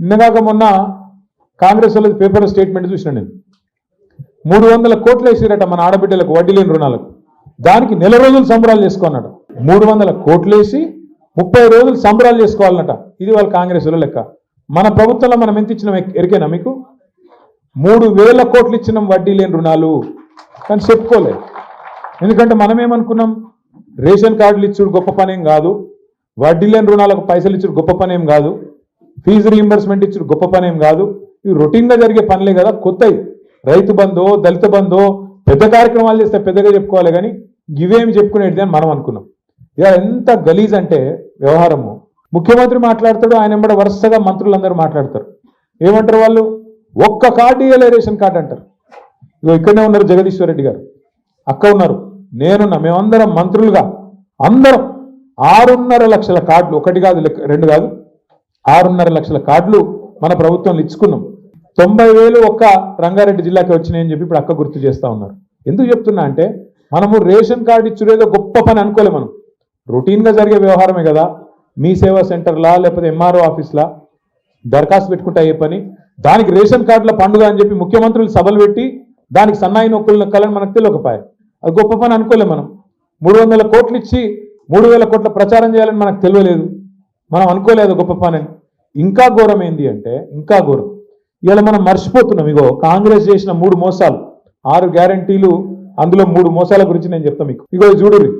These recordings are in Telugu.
నిన్నగాక మొన్న కాంగ్రెస్ వాళ్ళది పేపర్ స్టేట్మెంట్ చూసిన నేను. మూడు వందల కోట్లు వేసిరట మన ఆడబిడ్డలకు వడ్డీ లేని రుణాలకు. దానికి నెల రోజులు సంబరాలు చేసుకోవాలన్నట. మూడు వందల కోట్లు వేసి ముప్పై రోజులు సంబరాలు చేసుకోవాలన్నట. ఇది వాళ్ళ కాంగ్రెస్ వాళ్ళ లెక్క. మన ప్రభుత్వంలో మనం ఎంత ఇచ్చినాం ఎరికేనా మీకు? మూడు వేల కోట్లు ఇచ్చినాం వడ్డీ లేని రుణాలు. కానీ చెప్పుకోలేదు ఎందుకంటే మనం ఏమనుకున్నాం రేషన్ కార్డులు ఇచ్చుడు గొప్ప పనేం కాదు. వడ్డీ లేని రుణాలకు పైసలు ఇచ్చుడు గొప్ప పనేం కాదు. ఫీజు రీఎంబర్స్మెంట్ ఇచ్చిన గొప్ప పనేం కాదు. ఇవి రొటీన్గా జరిగే పనులే కదా కొత్తవి రైతు బంధో దళిత బంధో పెద్ద కార్యక్రమాలు చేస్తే పెద్దగా చెప్పుకోవాలి కానీ ఇవేమి చెప్పుకునేది అని మనం అనుకున్నాం. ఇక ఎంత గలీజ్ అంటే వ్యవహారము. ముఖ్యమంత్రి మాట్లాడతాడు ఆయన వెంబడ వరుసగా మంత్రులందరూ మాట్లాడతారు. ఏమంటారు వాళ్ళు? ఒక్క కార్డు ఇవ్వలే రేషన్ కార్డు అంటారు. ఇగో ఇక్కడనే ఉన్నారు జగదీశ్వర్ రెడ్డి గారు. అక్క ఉన్నారు. నేనున్నా మేమందరం మంత్రులుగా. అందరం ఆరున్నర లక్షల కార్డులు ఒకటి కాదు లెక్క- రెండు కాదు ఆరున్నర లక్షల కార్డులు మన ప్రభుత్వంలో ఇచ్చుకున్నాం. తొంభై వేలు ఒక్క రంగారెడ్డి జిల్లాకి వచ్చినాయని చెప్పి ఇప్పుడు అక్క గుర్తు చేస్తా ఉన్నారు. ఎందుకు చెప్తున్నా అంటే మనము రేషన్ కార్డు ఇచ్చుడేదో గొప్ప పని అనుకోలే మనం. రొటీన్గా జరిగే వ్యవహారమే కదా. మీ సేవా సెంటర్లా లేకపోతే ఎంఆర్ఓ ఆఫీస్లా దరఖాస్తు పెట్టుకుంటా అయ్యే పని. దానికి రేషన్ కార్డుల పండుగ అని చెప్పి ముఖ్యమంత్రులు సభలు పెట్టి దానికి సన్నాయి నొక్కులు నొక్కాలని మనకు తెలియకపోయాయి అది గొప్ప పని అనుకోలే మనం. మూడు వందల కోట్లు ఇచ్చి మూడు వేల కోట్ల ప్రచారం చేయాలని మనకు తెలియలేదు. మనం అనుకోలేదు గొప్ప పని అని. ఇంకా ఘోరం ఏంది అంటే ఇంకా ఘోరం. ఇవాళ మనం మర్చిపోతున్నాం ఇగో కాంగ్రెస్ చేసిన మూడు మోసాలు ఆరు గ్యారంటీలు అందులో మూడు మోసాల గురించి నేను చెప్తాను మీకు. ఇగో చూడుర్రి.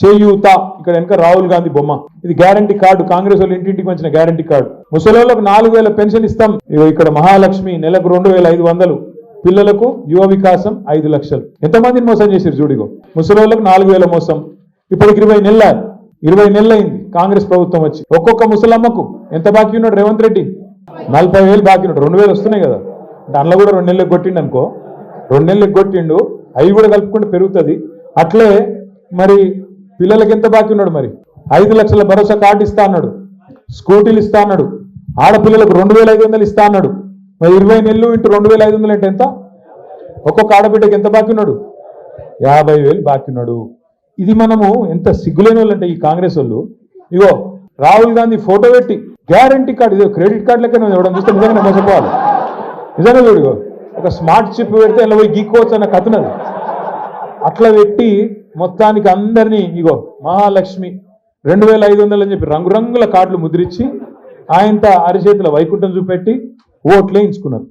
చేయూత ఇక్కడ వెనక రాహుల్ గాంధీ బొమ్మ. ఇది గ్యారంటీ కార్డు కాంగ్రెస్ వాళ్ళు ఇంటింటికి వచ్చిన గ్యారంటీ కార్డు. ముసలోళ్ళకు నాలుగు వేల పెన్షన్ ఇస్తాం. ఇగో ఇక్కడ మహాలక్ష్మి నెలకు రెండు వేల ఐదు వందలు. పిల్లలకు యువ వికాసం ఐదు లక్షలు. ఎంతమందిని మోసం చేశారు చూడిగో ముసలోళ్ళకు నాలుగు వేల మోసం. ఇప్పటికి ఇరవై నెలల. ఇరవై నెలలైంది. కాంగ్రెస్ ప్రభుత్వం వచ్చి ఒక్కొక్క ముసలమ్మకు ఎంత బాకీ ఉన్నాడు? రేవంత్ రెడ్డి? నలభై వేలు బాకీ ఉన్నాడు. రెండు వేలు వస్తున్నాయి కదా. దానిలో కూడా రెండు నెలలకు కొట్టిండు అనుకో. రెండు నెలలకు కొట్టిండు. అవి కూడా కలుపుకుంటే పెరుగుతుంది. అట్లే మరి పిల్లలకి ఎంత బాకీ ఉన్నాడు మరి? ఐదు లక్షల భరోసా కార్డు ఇస్తా అన్నాడు. స్కూటీలు ఇస్తా అన్నాడు. ఆడపిల్లలకు రెండు వేల ఐదు వందలు ఇస్తా అన్నాడు. మరి ఇరవై నెలలు ఇంటూ రెండు వేల ఐదు వందలు అంటే ఎంత? ఒక్కొక్క ఆడబిడ్డకి ఎంత బాకీ ఉన్నాడు? యాభై వేలు బాకీ ఉన్నాడు. ఇది మనము ఎంత సిగ్గులేని వాళ్ళు అంటే ఈ కాంగ్రెస్ వాళ్ళు ఇగో రాహుల్ గాంధీ ఫోటో పెట్టి గ్యారంటీ కార్డు ఇదో క్రెడిట్ కార్డు లెక్క ఇవ్వడం చూస్తే నిజంగా మోసపోవాలి. నిజంగా చూడు ఒక స్మార్ట్ చిప్ పెడితే ఇలా పోయి గీక్కోవచ్చు అన్న కథనది అట్లా పెట్టి మొత్తానికి అందరినీ ఇగో మహాలక్ష్మి రెండు వేల ఐదు వందలు అని చెప్పి రంగురంగుల కార్డులు ముద్రించి ఆయనతో అరిచేతుల వైకుంఠం చూపెట్టి ఓట్లు వేయించుకున్నారు.